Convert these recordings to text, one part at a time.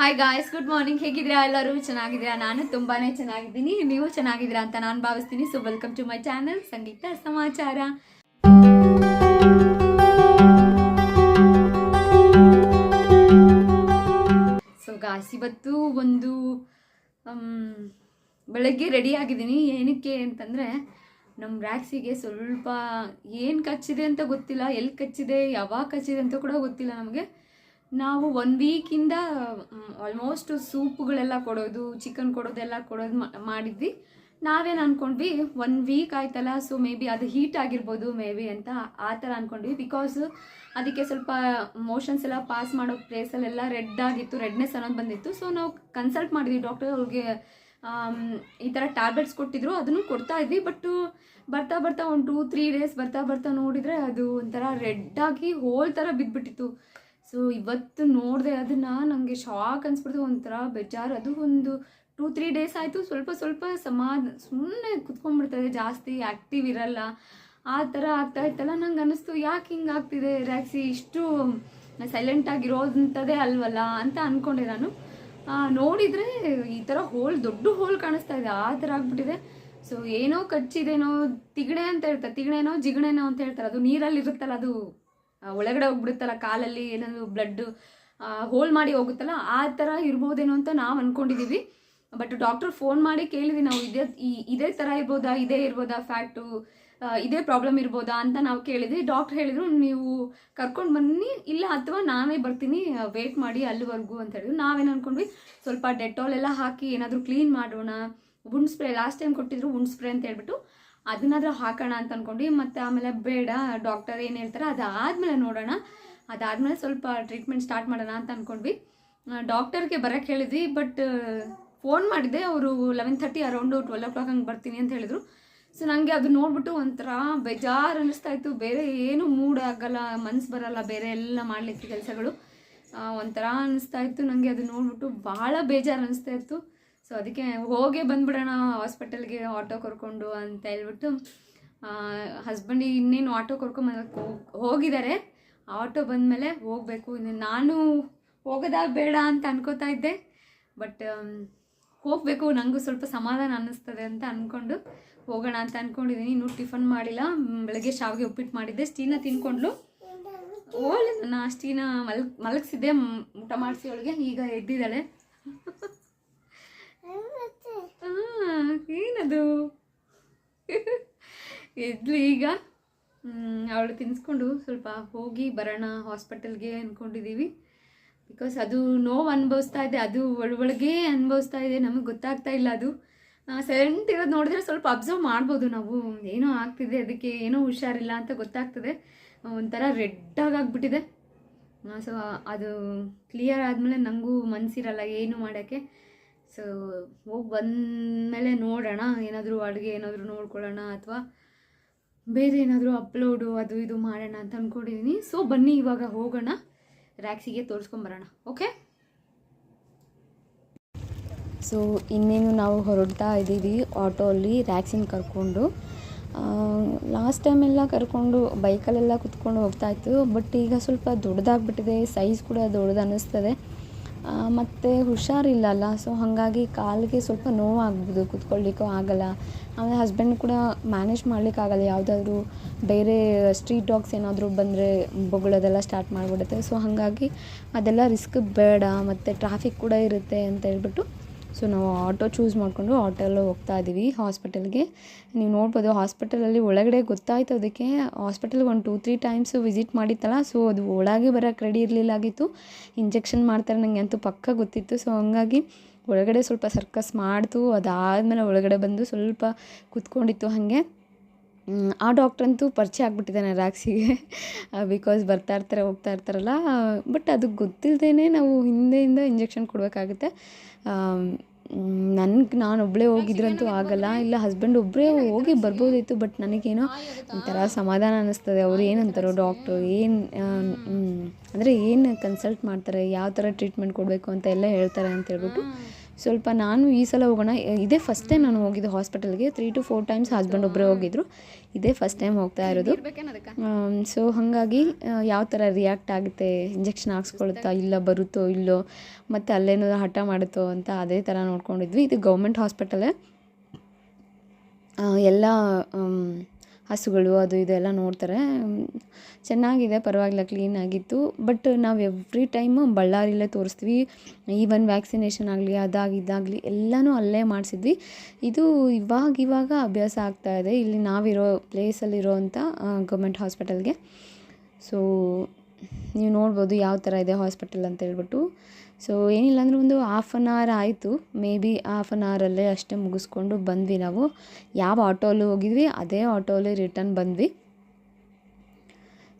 Hi guys good morning ಹೇಗಿದ್ದೀರಾ? ಎಲ್ಲರೂ ಚೆನ್ನಾಗಿದ್ದೀರಾ? ನಾನು ತುಂಬಾನೇ ಚೆನ್ನಾಗಿದ್ದೀನಿ. ನೀವು ಚೆನ್ನಾಗಿದ್ದೀರಾ ಅಂತ ನಾನು ಭಾವಿಸ್ತೀನಿ. So welcome to my channel Sangeetha Samachara. So guys ಇವತ್ತು ಒಂದು ಬೆಳಗ್ಗೆ ರೆಡಿ ಆಗಿದ್ದೀನಿ. ಏನಕ್ಕೆ ಅಂತಂದರೆ ನಮ್ಮ ರ್ಯಾಕ್ಸಿಗೆ ಸ್ವಲ್ಪ ಏನು ಕಚ್ಚಿದೆ ಅಂತ ಗೊತ್ತಿಲ್ಲ ಎಲ್ಲಿ ಕಚ್ಚಿದೆ, ಯಾವಾಗ ಕಚ್ಚಿದೆ ಅಂತ ಕೂಡ ಗೊತ್ತಿಲ್ಲ ನಮಗೆ. ನಾವು ಒನ್ ವೀಕಿಂದ ಆಲ್ಮೋಸ್ಟ್ ಸೂಪ್ಗಳೆಲ್ಲ ಕೊಡೋದು ಚಿಕನ್ ಕೊಡೋದೆಲ್ಲ ಕೊಡೋದು ಮಾಡಿದ್ವಿ. ನಾವೇನು ಅಂದ್ಕೊಂಡ್ವಿ ಒನ್ ವೀಕ್ ಆಯ್ತಲ್ಲ ಸೊ ಮೇ ಬಿ ಅದು ಹೀಟ್ ಆಗಿರ್ಬೋದು ಮೇ ಬಿ ಅಂತ ಆ ಥರ ಅಂದ್ಕೊಂಡ್ವಿ ಬಿಕಾಸ್ ಅದಕ್ಕೆ ಸ್ವಲ್ಪ ಮೋಷನ್ಸ್ ಎಲ್ಲ ಪಾಸ್ ಮಾಡೋ ಪ್ಲೇಸಲ್ಲೆಲ್ಲ ರೆಡ್ ಆಗಿತ್ತು ರೆಡ್ನೆಸ್ ಅನ್ನೋದು ಬಂದಿತ್ತು. ಸೊ ನಾವು ಕನ್ಸಲ್ಟ್ ಮಾಡಿದ್ವಿ ಡಾಕ್ಟರ್ ಅವ್ರಿಗೆ ಈ ಥರ ಟ್ಯಾಬ್ಲೆಟ್ಸ್ ಕೊಟ್ಟಿದ್ರು, ಅದನ್ನು ಕೊಡ್ತಾ ಇದ್ವಿ. ಬಟ್ ಬರ್ತಾ ಬರ್ತಾ ಒಂದು ಟೂ ತ್ರೀ ಡೇಸ್ ಬರ್ತಾ ಬರ್ತಾ ನೋಡಿದರೆ ಅದು ಒಂಥರ ರೆಡ್ ಆಗಿ ಹೋಲ್ ಥರ ಬಿದ್ದುಬಿಟ್ಟಿತ್ತು ಸೊ ಇವತ್ತು ನೋಡಿದೆ ಅದನ್ನು ನನಗೆ ಶಾಕ್ ಅನಿಸ್ಬಿಡ್ತು. ಒಂಥರ ಬೇಜಾರು. ಅದು ಒಂದು ಟೂ ತ್ರೀ ಡೇಸ್ ಆಯಿತು. ಸ್ವಲ್ಪ ಸ್ವಲ್ಪ ಸಮಾಧ ಸುಮ್ಮನೆ ಕುತ್ಕೊಂಡ್ಬಿಡ್ತದೆ ಜಾಸ್ತಿ ಆ್ಯಕ್ಟಿವ್ ಇರಲ್ಲ. ಆ ಥರ ಆಗ್ತಾ ಇತ್ತಲ್ಲ. ನಂಗೆ ಅನ್ನಿಸ್ತು ಯಾಕೆ ಹಿಂಗೆ ಆಗ್ತಿದೆ ರ್ಯಾಕ್ಸಿ ಇಷ್ಟು ಸೈಲೆಂಟ್ ಆಗಿರೋದಂಥದ್ದೇ ಅಲ್ವಲ್ಲ ಅಂತ ಅಂದ್ಕೊಂಡೆ ನಾನು. ನೋಡಿದರೆ ಈ ಥರ ಹೋಲ್ ದೊಡ್ಡ ಹೋಲ್ ಕಾಣಿಸ್ತಾ ಇದೆ. ಆ ಥರ ಆಗ್ಬಿಟ್ಟಿದೆ. ಸೊ ಏನೋ ಕಚ್ಚಿದೇನೋ ತಿಗಣೆ ಅಂತ ಹೇಳ್ತಾರೆ. ತಿಗಣೆನೋ ಜಿಗಣೆನೋ ಅಂತ ಹೇಳ್ತಾರೆ. ಅದು ನೀರಲ್ಲಿ ಇರುತ್ತಲ್ಲ ಅದು ಒಳಗಡೆ ಹೋಗ್ಬಿಡುತ್ತಲ್ಲ, ಕಾಲಲ್ಲಿ ಏನಾದ್ರು ಬ್ಲಡ್ ಹೋಲ್ ಮಾಡಿ ಹೋಗುತ್ತಲ್ಲ, ಆ ಥರ ಇರ್ಬೋದೇನೋ ಅಂತ ನಾವು ಅಂದ್ಕೊಂಡಿದ್ದೀವಿ ಬಟ್ ಡಾಕ್ಟರ್ ಫೋನ್ ಮಾಡಿ ಕೇಳಿದ್ವಿ, ನಾವು ಇದೇ ಇದೇ ಥರ ಇರ್ಬೋದಾ, ಇದೇ ಇರ್ಬೋದಾ ಫ್ಯಾಕ್ಟು ಇದೇ ಪ್ರಾಬ್ಲಮ್ ಇರ್ಬೋದಾ? ಅಂತ ನಾವು ಕೇಳಿದ್ವಿ. ಡಾಕ್ಟರ್ ಹೇಳಿದ್ರು, ನೀವು ಕರ್ಕೊಂಡು ಬನ್ನಿ, ಇಲ್ಲ ಅಥವಾ ನಾನೇ ಬರ್ತೀನಿ ವೇಟ್ ಮಾಡಿ ಅಲ್ಲಿವರೆಗೂ ಅಂತ ಹೇಳಿದ್ರು. ನಾವೇನು ಅಂದ್ಕೊಂಡ್ವಿ ಸ್ವಲ್ಪ ಡೆಟಾಲ್ ಎಲ್ಲ ಹಾಕಿ ಏನಾದರೂ ಕ್ಲೀನ್ ಮಾಡೋಣ ಉಂಡ್ ಸ್ಪ್ರೇ ಲಾಸ್ಟ್ ಟೈಮ್ ಕೊಟ್ಟಿದ್ರು ಉಂಡ್ ಸ್ಪ್ರೇ ಅಂತ ಹೇಳ್ಬಿಟ್ಟು ಅದನ್ನಾದ್ರೂ ಹಾಕೋಣ ಅಂತ ಅಂದ್ಕೊಂಡ್ವಿ ಮತ್ತು ಆಮೇಲೆ ಬೇಡ ಡಾಕ್ಟರ್ ಏನು ಹೇಳ್ತಾರೆ ಅದಾದಮೇಲೆ ನೋಡೋಣ. ಅದಾದಮೇಲೆ ಸ್ವಲ್ಪ ಟ್ರೀಟ್ಮೆಂಟ್ ಸ್ಟಾರ್ಟ್ ಮಾಡೋಣ ಅಂತ ಅಂದ್ಕೊಂಡ್ವಿ ಡಾಕ್ಟರ್ಗೆ ಬರೋಕ್ಕೆ ಹೇಳಿದ್ವಿ ಬಟ್ ಫೋನ್ ಮಾಡಿದ್ದೆ ಅವರು eleven thirty around twelve o'clock ಹಂಗೆ ಬರ್ತೀನಿ ಅಂತ ಹೇಳಿದ್ರು. ಸೊ ನನಗೆ ಅದು ನೋಡ್ಬಿಟ್ಟು ಒಂಥರ ಬೇಜಾರು ಅನ್ನಿಸ್ತಾ ಇತ್ತು. ಬೇರೆ ಏನು ಮೂಡ್ ಆಗಲ್ಲ, ಮನ್ಸು ಬರಲ್ಲ, ಬೇರೆ ಎಲ್ಲ ಮಾಡಲಿಕ್ಕೆ ಕೆಲಸಗಳು. ಒಂಥರ ಅನ್ನಿಸ್ತಾ ಇತ್ತು ನನಗೆ ಅದು ನೋಡ್ಬಿಟ್ಟು ಭಾಳ ಬೇಜಾರು ಅನ್ನಿಸ್ತಾ ಇತ್ತು. ಸೊ ಅದಕ್ಕೆ ಹೋಗೇ ಬಂದ್ಬಿಡೋಣ ಹಾಸ್ಪಿಟಲ್ಗೆ ಆಟೋ ಕರ್ಕೊಂಡು ಅಂತ ಹೇಳ್ಬಿಟ್ಟು ಹಸ್ಬೆಂಡಿಗೆ ಇನ್ನೇನು ಆಟೋ ಕರ್ಕೊಂಬಂದು ಹೋಗಿದ್ದಾರೆ. ಆಟೋ ಬಂದಮೇಲೆ ಹೋಗಬೇಕು. ಇನ್ನು ನಾನು ಹೋಗೋದಾ ಬೇಡ ಅಂತ ಅನ್ಕೋತಾ ಇದ್ದೆ. ಬಟ್ ಹೋಗಬೇಕು. ನನಗೂ ಸ್ವಲ್ಪ ಸಮಾಧಾನ ಅನ್ನಿಸ್ತದೆ ಅಂತ ಅಂದ್ಕೊಂಡು ಹೋಗೋಣ ಅಂತ ಅಂದ್ಕೊಂಡಿದ್ದೀನಿ ಇನ್ನೂ ಟಿಫನ್ ಮಾಡಿಲ್ಲ. ಬೆಳಗ್ಗೆ ಶಾವಿಗೆ ಉಪ್ಪಿಟ್ಟು ಮಾಡಿದ್ದೆ. ಸ್ಟೀನ ತಿನ್ಕೊಂಡ್ಲು ಓಲ್ ನಾ ಸ್ಟೀನ ಮಲ್ ಮಲಗಿಸಿದ್ದೆ. ಊಟ ಮಾಡಿಸಿ ಅವಳಿಗೆ. ಈಗ ಎದ್ದಿದ್ದಾಳೆ. ಏನದು? ಎದ್ಲು ಈಗ. ಅವಳು ತಿನ್ಸ್ಕೊಂಡು ಸ್ವಲ್ಪ ಹೋಗಿ ಬರೋಣ ಹಾಸ್ಪಿಟಲ್ಗೆ ಅಂದ್ಕೊಂಡಿದ್ದೀವಿ ಬಿಕಾಸ್ ಅದು ನೋವು ಅನುಭವಿಸ್ತಾ ಇದೆ, ಅದು ಒಳಗೆ ಅನುಭವಿಸ್ತಾ ಇದೆ, ನಮಗೆ ಗೊತ್ತಾಗ್ತಾ ಇಲ್ಲ ಅದು. ಸೆಲೆಂಟ್ ಇರೋದು ನೋಡಿದ್ರೆ ಸ್ವಲ್ಪ ಅಬ್ಸರ್ವ್ ಮಾಡ್ಬೋದು ನಾವು. ಏನೋ ಆಗ್ತಿದೆ, ಅದಕ್ಕೆ ಏನೋ ಹುಷಾರಿಲ್ಲ ಅಂತ ಗೊತ್ತಾಗ್ತದೆ. ಒಂಥರ ರೆಡ್ ಆಗ್ಬಿಟ್ಟಿದೆ ಸೊ ಅದು ಕ್ಲಿಯರ್ ಆದಮೇಲೆ ನನಗೂ ಮನಸ್ಸಿರಲ್ಲ ಏನು ಮಾಡೋಕ್ಕೆ. ಸೊ ಹೋಗಿ ಬಂದಮೇಲೆ ನೋಡೋಣ, ಏನಾದರೂ ಅಡುಗೆ ಏನಾದರೂ ನೋಡ್ಕೊಳ್ಳೋಣ ಅಥವಾ ಬೇರೆ ಏನಾದರೂ ಅಪ್ಲೋಡು ಅದು ಇದು ಮಾಡೋಣ ಅಂತ ಅಂದ್ಕೊಂಡಿದ್ದೀನಿ ಸೊ ಬನ್ನಿ ಇವಾಗ ಹೋಗೋಣ ರ್ಯಾಕ್ಸಿಗೆ ತೋರಿಸ್ಕೊಂಬರೋಣ ಓಕೆ ಸೊ ಇನ್ನೇನು ನಾವು ಹೊರಡ್ತಾ ಇದ್ದೀವಿ ಆಟೋಲ್ಲಿ ರ್ಯಾಕ್ಸಿನ ಕರ್ಕೊಂಡು. ಲಾಸ್ಟ್ ಟೈಮೆಲ್ಲ ಕರ್ಕೊಂಡು ಬೈಕಲ್ಲೆಲ್ಲ ಕುತ್ಕೊಂಡು ಹೋಗ್ತಾ ಇತ್ತು ಬಟ್ ಈಗ ಸ್ವಲ್ಪ ದೊಡ್ಡದಾಗ್ಬಿಟ್ಟಿದೆ ಸೈಜ್ ಕೂಡ ದೊಡ್ಡದು ಅನ್ನಿಸ್ತದೆ. ಮತ್ತು ಹುಷಾರಿಲ್ಲಲ್ಲ ಸೊ ಹಾಗಾಗಿ ಕಾಲಿಗೆ ಸ್ವಲ್ಪ ನೋವಾಗ್ಬೋದು ಕುತ್ಕೊಳ್ಳಿಕ್ಕೂ ಆಗಲ್ಲ. ಆಮೇಲೆ ಹಸ್ಬೆಂಡ್ ಕೂಡ ಮ್ಯಾನೇಜ್ ಮಾಡಲಿಕ್ಕಾಗಲ್ಲ ಯಾವುದಾದ್ರೂ ಬೇರೆ ಸ್ಟ್ರೀಟ್ ಡಾಗ್ಸ್ ಏನಾದರೂ ಬಂದರೆ ಬೊಗಳೋದೆಲ್ಲ ಸ್ಟಾರ್ಟ್ ಮಾಡಿಬಿಡುತ್ತೆ. ಸೊ ಹಾಗಾಗಿ ಅದೆಲ್ಲ ರಿಸ್ಕ್ ಬೇಡ, ಮತ್ತು ಟ್ರಾಫಿಕ್ ಕೂಡ ಇರುತ್ತೆ ಅಂತ ಹೇಳ್ಬಿಟ್ಟು ಸೊ ನಾವು ಆಟೋ ಚೂಸ್ ಮಾಡಿಕೊಂಡು ಆಟೋಲ್ಲಿ ಹೋಗ್ತಾ ಇದ್ದೀವಿ ಹಾಸ್ಪಿಟಲ್ಗೆ. ನೀವು ನೋಡ್ಬೋದು ಹಾಸ್ಪಿಟಲಲ್ಲಿ ಒಳಗಡೆ ಗೊತ್ತಾಯ್ತು ಅದಕ್ಕೆ ಹಾಸ್ಪಿಟಲ್ಗೆ ಒಂದು ಟೂ, ತ್ರೀ ಟೈಮ್ಸ್ ವಿಸಿಟ್ ಮಾಡಿತ್ತಲ್ಲ, ಸೊ ಅದು ಒಳಗೆ ಬರೋಕ್ಕೆ ರೆಡಿ ಇರಲಿಲ್ಲ ಆಗಿತ್ತು. ಇಂಜೆಕ್ಷನ್ ಮಾಡ್ತಾರೆ ನನಗೆ ಅಂತೂ ಪಕ್ಕ ಗೊತ್ತಿತ್ತು. ಸೊ ಹಂಗಾಗಿ ಒಳಗಡೆ ಸ್ವಲ್ಪ ಸರ್ಕಸ್ ಮಾಡ್ತು, ಅದಾದಮೇಲೆ ಒಳಗಡೆ ಬಂದು ಸ್ವಲ್ಪ ಕುತ್ಕೊಂಡಿತ್ತು ಹಾಗೆ. ಆ ಡಾಕ್ಟ್ರಂತೂ ಪರಿಚಯ ಆಗ್ಬಿಟ್ಟಿದ್ದಾನೆ ರಾಕ್ಸಿಗೆ. ಬಿಕಾಸ್ ಬರ್ತಾ ಇರ್ತಾರೆ ಹೋಗ್ತಾ ಇರ್ತಾರಲ್ಲ. ಬಟ್ ಅದು ಗೊತ್ತಿಲ್ಲದೇ ನಾವು ಹಿಂದೆಯಿಂದ ಇಂಜೆಕ್ಷನ್ ಕೊಡಬೇಕಾಗುತ್ತೆ. ನನಗೆ ನಾನು ಒಬ್ಬಳೇ ಹೋಗಿದ್ರಂತೂ ಆಗಲ್ಲ. ಇಲ್ಲ ಹಸ್ಬೆಂಡ್ ಒಬ್ಬರೇ ಹೋಗಿ ಬರ್ಬೋದಿತ್ತು ಬಟ್ ನನಗೇನೋ ಒಂಥರ ಸಮಾಧಾನ ಅನ್ನಿಸ್ತದೆ ಅವ್ರು ಏನಂತಾರೋ ಡಾಕ್ಟ್ರು ಏನು? ಅಂದರೆ ಏನು ಕನ್ಸಲ್ಟ್ ಮಾಡ್ತಾರೆ ಯಾವ ಥರ ಟ್ರೀಟ್ಮೆಂಟ್ ಕೊಡಬೇಕು ಅಂತ ಎಲ್ಲ ಹೇಳ್ತಾರೆ ಅಂತ ಹೇಳ್ಬಿಟ್ಟು ಸ್ವಲ್ಪ ನಾನು ಈ ಸಲ ಹೋಗೋಣ. ಇದೇ ಫಸ್ಟ್ ಟೈಮ್ ನಾನು ಹೋಗಿದ್ದು ಹಾಸ್ಪಿಟಲ್ಗೆ three to four times husband ಒಬ್ಬರೇ ಹೋಗಿದ್ರು. ಇದೇ ಫಸ್ಟ್ ಟೈಮ್ ಹೋಗ್ತಾ ಇರೋದು. ಸೊ ಹಾಗಾಗಿ ಯಾವ ಥರ ರಿಯಾಕ್ಟ್ ಆಗುತ್ತೆ ಇಂಜೆಕ್ಷನ್ ಹಾಕ್ಸ್ಕೊಳುತ್ತಾ ಇಲ್ಲ ಬರುತ್ತೋ ಇಲ್ಲೋ ಮತ್ತು ಅಲ್ಲೇನೋ ಹಠ ಮಾಡುತ್ತೋ ಅಂತ ಅದೇ ಥರ ನೋಡ್ಕೊಂಡಿದ್ವಿ. ಇದು ಗೌರ್ಮೆಂಟ್ ಹಾಸ್ಪಿಟಲೇ ಎಲ್ಲ ಹಸುಗಳು ಅದು ಇದೆಲ್ಲ ನೋಡ್ತಾರೆ. ಚೆನ್ನಾಗಿದೆ, ಪರವಾಗಿಲ್ಲ ಕ್ಲೀನಾಗಿತ್ತು ಬಟ್ ನಾವು ಎವ್ರಿ ಟೈಮು ಬಳ್ಳಾರಿಲೇ ತೋರಿಸ್ತೀವಿ. ಈವನ್ ವ್ಯಾಕ್ಸಿನೇಷನ್ ಆಗಲಿ, ಅದಾಗಿ ಇದಾಗಲಿ, ಎಲ್ಲನೂ ಅಲ್ಲೇ ಮಾಡಿಸಿದ್ವಿ. ಇದು ಇವಾಗ ಇವಾಗ ಅಭ್ಯಾಸ ಆಗ್ತಾ ಇದೆ. ಇಲ್ಲಿ ನಾವಿರೋ ಪ್ಲೇಸಲ್ಲಿರೋವಂಥ ಗೌರ್ಮೆಂಟ್ ಹಾಸ್ಪಿಟಲ್ಗೆ ಸೊ ನೀವು ನೋಡ್ಬೋದು ಯಾವ ಥರ ಇದೆ ಹಾಸ್ಪಿಟಲ್ ಅಂತ ಹೇಳ್ಬಿಟ್ಟು. ಸೊ ಏನಿಲ್ಲ ಅಂದರೆ ಒಂದು ಹಾಫ್ ಆನ್ ಅವರ್ ಆಯಿತು. ಮೇ ಬಿ ಹಾಫ್ ಆನ್ ಅವರಲ್ಲೇ ಅಷ್ಟೇ ಮುಗಿಸ್ಕೊಂಡು ಬಂದ್ವಿ ನಾವು. ಯಾವ ಆಟೋಲ್ಲಿ ಹೋಗಿದ್ವಿ, ಅದೇ ಆಟೋಲ್ಲಿ ರಿಟರ್ನ್ ಬಂದ್ವಿ.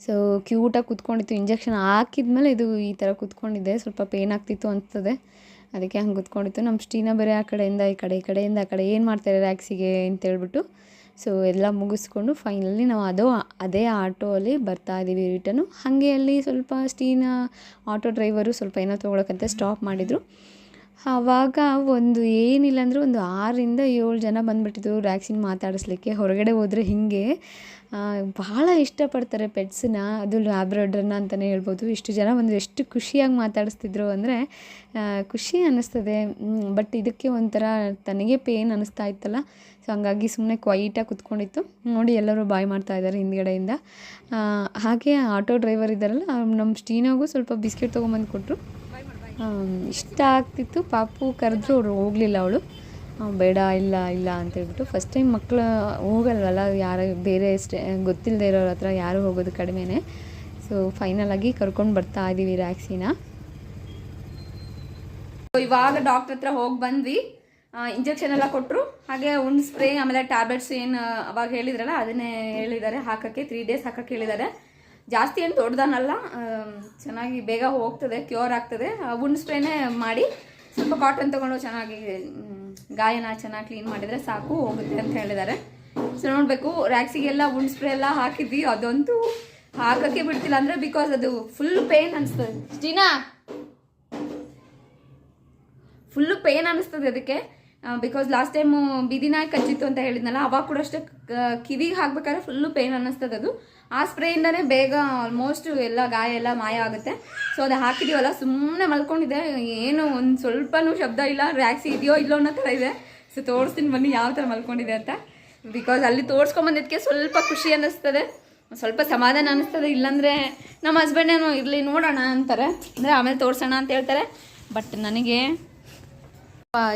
ಸೊ ಕ್ಯೂಟಾಗಿ ಕೂತ್ಕೊಂಡಿತ್ತು. ಇಂಜೆಕ್ಷನ್ ಹಾಕಿದ್ಮೇಲೆ ಇದು ಈ ಥರ ಕುತ್ಕೊಂಡಿದ್ದೆ. ಸ್ವಲ್ಪ ಪೇನ್ ಆಗ್ತಿತ್ತು ಅನಿಸ್ತದೆ. ಅದಕ್ಕೆ ಹಂಗೆ ಕೂತ್ಕೊಂಡಿತ್ತು. ನಮ್ಮ ಸ್ಟೀನ ಬೇರೆ ಆ ಕಡೆಯಿಂದ, ಈ ಕಡೆ, ಈ ಕಡೆಯಿಂದ, ಆ ಕಡೆ ಏನು ಮಾಡ್ತಾರೆ ರ್ಯಾಕ್ಸಿಗೆ ಅಂತ ಹೇಳ್ಬಿಟ್ಟು. ಸೊ ಎಲ್ಲ ಮುಗಿಸ್ಕೊಂಡು ಫೈನಲಿ ನಾವು ಅದು ಅದೇ ಆಟೋಲಿ ಬರ್ತಾ ಇದ್ದೀವಿ ರಿಟರ್ನು ಹಾಗೆ ಅಲ್ಲಿ ಸ್ವಲ್ಪ ಸ್ಟೀನ ಆಟೋ ಡ್ರೈವರು ಸ್ವಲ್ಪ ಏನೋ ತೊಗೊಳಕ್ಕಂತ ಸ್ಟಾಪ್ ಮಾಡಿದರು. ಆವಾಗ ಒಂದು ಏನಿಲ್ಲ ಅಂದರೂ ಒಂದು ಆರರಿಂದ ಏಳು ಜನ ಬಂದುಬಿಟ್ಟಿದ್ರು ವ್ಯಾಕ್ಸಿನ್ ಮಾತಾಡಿಸ್ಲಿಕ್ಕೆ. ಹೊರಗಡೆ ಹೋದರೆ ಹೀಗೆ. ಭಾಳ ಇಷ್ಟಪಡ್ತಾರೆ ಪೆಟ್ಸನ್ನ ಅದು ಲ್ಯಾಬ್ರಾಡ್ರನ್ನ ಅಂತಲೇ ಹೇಳ್ಬೋದು. ಇಷ್ಟು ಜನ ಒಂದು ಎಷ್ಟು ಖುಷಿಯಾಗಿ ಮಾತಾಡಿಸ್ತಿದ್ರು ಅಂದರೆ ಖುಷಿ ಅನ್ನಿಸ್ತದೆ. ಬಟ್ ಇದಕ್ಕೆ ಒಂಥರ ತನಗೆ ಪೇನ್ ಅನ್ನಿಸ್ತಾ ಇತ್ತಲ್ಲ. ಸೊ ಹಂಗಾಗಿ ಸುಮ್ಮನೆ ಕ್ವೈಟಾಗಿ ಕುತ್ಕೊಂಡಿತ್ತು. ನೋಡಿ ಎಲ್ಲರೂ ಬಾಯ್ ಮಾಡ್ತಾ ಇದ್ದಾರೆ ಹಿಂದ್ಗಡೆಯಿಂದ. ಹಾಗೆ ಆಟೋ ಡ್ರೈವರ್ ಇದ್ದಾರಲ್ಲ ನಮ್ಮ ಸ್ಟೀನಾಗೂ ಸ್ವಲ್ಪ ಬಿಸ್ಕೆಟ್ ತೊಗೊಂಬಂದು ಕೊಟ್ಟರು ಇಷ್ಟ ಆಗ್ತಿತ್ತು. ಪಾಪು ಕರೆದ್ರು ಅವರು ಹೋಗಲಿಲ್ಲ ಅವಳು. ಬೇಡ, ಇಲ್ಲ ಇಲ್ಲ ಅಂತ ಹೇಳ್ಬಿಟ್ಟು ಫಸ್ಟ್ ಟೈಮ್ ಮಕ್ಕಳು ಹೋಗಲ್ವಲ್ಲ, ಯಾರು ಬೇರೆ ಸ್ಟೇ ಗೊತ್ತಿಲ್ಲದೆ ಇರೋರ ಹತ್ರ ಯಾರು ಹೋಗೋದು ಕಡಿಮೆನೇ. ಸೊ ಫೈನಲ್ ಆಗಿ ಕರ್ಕೊಂಡು ಬರ್ತಾ ಇದ್ದೀವಿ ರ್ಯಾಕ್ಸಿನ ಇವಾಗ ಡಾಕ್ಟರ್ ಹತ್ರ ಹೋಗಿ ಬಂದ್ವಿ. ಇಂಜೆಕ್ಷನ್ ಎಲ್ಲ ಕೊಟ್ಟರು ಹಾಗೆ ಉಂಡ್ ಸ್ಪ್ರೇ ಆಮೇಲೆ ಟ್ಯಾಬ್ಲೆಟ್ಸ್ ಏನು, ಅವಾಗ ಹೇಳಿದ್ರಲ್ಲ, ಅದನ್ನೇ ಹೇಳಿದ್ದಾರೆ. ಹಾಕೋಕ್ಕೆ ತ್ರೀ ಡೇಸ್ ಹಾಕಕ್ಕೆ ಹೇಳಿದ್ದಾರೆ. ಜಾಸ್ತಿ ಏನು ದೊಡ್ಡದನ್ನಲ್ಲ ಚೆನ್ನಾಗಿ ಬೇಗ ಹೋಗ್ತದೆ ಕ್ಯೂರ್ ಆಗ್ತದೆ. ಆ ಉಂಡ್ ಸ್ಪ್ರೇನೇ ಮಾಡಿ ಸ್ವಲ್ಪ ಕಾಟನ್ ತೊಗೊಂಡು ಚೆನ್ನಾಗಿ ಗಾಯನ ಚೆನ್ನಾಗಿ ಕ್ಲೀನ್ ಮಾಡಿದರೆ ಸಾಕು, ಹೋಗುತ್ತೆ ಅಂತ ಹೇಳಿದ್ದಾರೆ. ಸೊ ನೋಡಬೇಕು ರ್ಯಾಕ್ಸಿಗೆಲ್ಲ ಉಂಡ್ ಸ್ಪ್ರೇ ಎಲ್ಲ ಹಾಕಿದ್ವಿ, ಅದಂತೂ ಹಾಕೋಕ್ಕೆ ಬಿಡ್ತಿಲ್ಲ ಅಂದರೆ ಬಿಕಾಸ್ ಅದು ಫುಲ್ ಪೇನ್ ಅನಿಸ್ತದೆ ಸ್ಟೀನಾ ಫುಲ್ಲು ಪೇನ್ ಅನಿಸ್ತದೆ ಅದಕ್ಕೆ. ಬಿಕಾಸ್ ಲಾಸ್ಟ್ ಟೈಮು ಬೀದಿನಾಯಿ ಕಚ್ಚಿತ್ತು ಅಂತ ಹೇಳಿದ್ನಲ್ಲ, ಅವಾಗ ಕೂಡ ಅಷ್ಟೇ ಕಿವಿಗೆ ಹಾಕ್ಬೇಕಾದ್ರೆ ಫುಲ್ಲು ಪೇನ್ ಅನ್ನಿಸ್ತದೆ ಅದು. ಆ ಸ್ಪ್ರೇಯಿಂದನೇ ಬೇಗ ಆಲ್ಮೋಸ್ಟ್ ಎಲ್ಲ ಗಾಯ ಎಲ್ಲ ಮಾಯ ಆಗುತ್ತೆ. ಸೊ ಅದು ಹಾಕಿದೀವಲ್ಲ ಸುಮ್ಮನೆ ಮಲ್ಕೊಂಡಿದೆ ಏನು, ಒಂದು ಸ್ವಲ್ಪನೂ ಶಬ್ದ ಇಲ್ಲ ರ್ಯಾಕ್ಸಿ ಇದೆಯೋ ಇಲ್ಲೋ ಅನ್ನೋ ಥರ ಇದೆ. ಸೊ ತೋರಿಸ್ತೀನಿ ಬನ್ನಿ ಯಾವ ಥರ ಮಲ್ಕೊಂಡಿದೆ ಅಂತ. ಬಿಕಾಸ್ ಅಲ್ಲಿ ತೋರಿಸ್ಕೊಂಬಂದಿದ್ದಕ್ಕೆ ಸ್ವಲ್ಪ ಖುಷಿ ಅನ್ನಿಸ್ತದೆ. ಸ್ವಲ್ಪ ಸಮಾಧಾನ ಅನ್ನಿಸ್ತದೆ. ಇಲ್ಲಾಂದರೆ ನಮ್ಮ ಹಸ್ಬೆಂಡೇನು ಇರಲಿ, ನೋಡೋಣ ಅಂತಾರೆ. ಅಂದರೆ ಆಮೇಲೆ ತೋರಿಸೋಣ ಅಂತ ಹೇಳ್ತಾರೆ. ಬಟ್ ನನಗೆ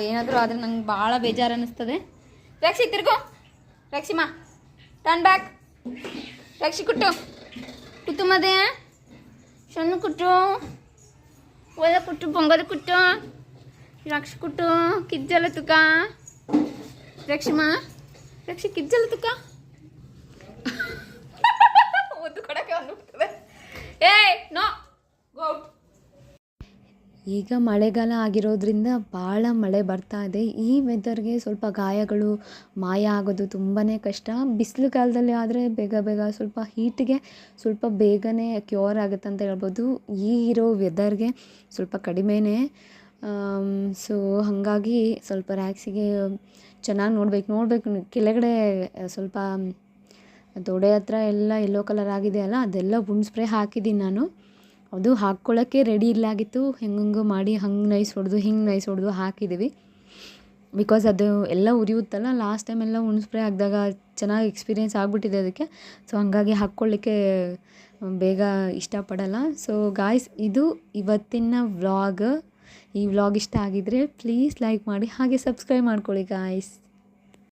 ಏನಾದರೂ ಆದರೆ ನಂಗೆ ಭಾಳ ಬೇಜಾರು ಅನ್ನಿಸ್ತದೆ ರಕ್ಷಿ, ತಿರ್ಗೋ. ರಕ್ಷಿಮಾ ಟರ್ನ್ ಬ್ಯಾಕ್ ರಕ್ಷಿ, ಕುಟ್ಟು. ಕುಟ್ಟು ಮದೆ. ಸಣ್ಣ ಕುಟ್ಟು. ಒಳ್ಳೆ ಕುಟ್ಟು ಬಂಗಾರ ಕುಟ್ಟು. ರಕ್ಷಿ ಕುಟ್ಟು, ಕಿಜ್ಜಲ ತುಕ. ರಕ್ಷಿಮಾ, ರಕ್ಷಿ, ಕಿಜ್ಜಲ ತುಕ. ಒದ್ದು ಕೊಡಕ್ಕೆ ಬಂದ್ಬಿಡ್ತದೆ ಏಯ್, ನೋ. ಗೋ ಔಟ್ ಈಗ ಮಳೆಗಾಲ ಆಗಿರೋದ್ರಿಂದ ಭಾಳ ಮಳೆ ಬರ್ತಾ ಇದೆ. ಈ ವೆದರ್ಗೆ ಸ್ವಲ್ಪ ಗಾಯಗಳು ಮಾಯ ಆಗೋದು ತುಂಬಾ ಕಷ್ಟ. ಬಿಸಿಲು ಕಾಲದಲ್ಲಿ ಆದರೆ ಬೇಗ ಬೇಗ ಸ್ವಲ್ಪ ಹೀಟಿಗೆ ಸ್ವಲ್ಪ ಬೇಗನೆ ಕ್ಯೂರ್ ಆಗುತ್ತೆ ಅಂತ ಹೇಳ್ಬೋದು. ಈ ಇರೋ ವೆದರ್ಗೆ ಸ್ವಲ್ಪ ಕಡಿಮೆನೇ. ಸೊ ಹಾಗಾಗಿ ಸ್ವಲ್ಪ ರ್ಯಾಕ್ಸಿಗೆ ಚೆನ್ನಾಗಿ ನೋಡ್ಬೇಕು. ನೋಡಬೇಕು, ಕೆಳಗಡೆ ಸ್ವಲ್ಪ ತೊಡೆ ಹತ್ರ ಎಲ್ಲ ಯೆಲ್ಲೋ ಕಲರ್ ಆಗಿದೆ ಅಲ್ಲ, ಅದೆಲ್ಲ ಬುಣ್ ಸ್ಪ್ರೇ ಹಾಕಿದ್ದೀನಿ ನಾನು. ಅದು ಹಾಕ್ಕೊಳ್ಳೋಕ್ಕೆ ರೆಡಿ ಇಲ್ಲ ಆಗಿತ್ತು ಹೆಂಗೆಂಗೋ ಮಾಡಿ ಹಂಗೆ ನೈಸ್ ಹೊಡೆದು, ಹಿಂಗೆ ನೈಸ್ ಹೊಡೆದು ಹಾಕಿದ್ದೀವಿ ಬಿಕಾಸ್ ಅದು ಎಲ್ಲ ಉರಿಯುತ್ತಲ್ಲ ಲಾಸ್ಟ್ ಟೈಮ್ ಎಲ್ಲ ಸ್ಪ್ರೇ ಹಾಕಿದಾಗ ಚೆನ್ನಾಗಿ ಎಕ್ಸ್ಪೀರಿಯೆನ್ಸ್ ಆಗಿಬಿಟ್ಟಿದೆ ಅದಕ್ಕೆ. ಸೊ ಹಂಗಾಗಿ ಹಾಕ್ಕೊಳ್ಳಿಕ್ಕೆ ಬೇಗ ಇಷ್ಟಪಡಲ್ಲ. ಸೊ ಗಾಯ್ಸ್ ಇದು ಇವತ್ತಿನ ವ್ಲಾಗ್ ಈ ವ್ಲಾಗ್ ಇಷ್ಟ ಆಗಿದ್ರೆ ಪ್ಲೀಸ್ ಲೈಕ್ ಮಾಡಿ, ಹಾಗೆ ಸಬ್ಸ್ಕ್ರೈಬ್ ಮಾಡ್ಕೊಳ್ಳಿ ಗಾಯ್ಸ್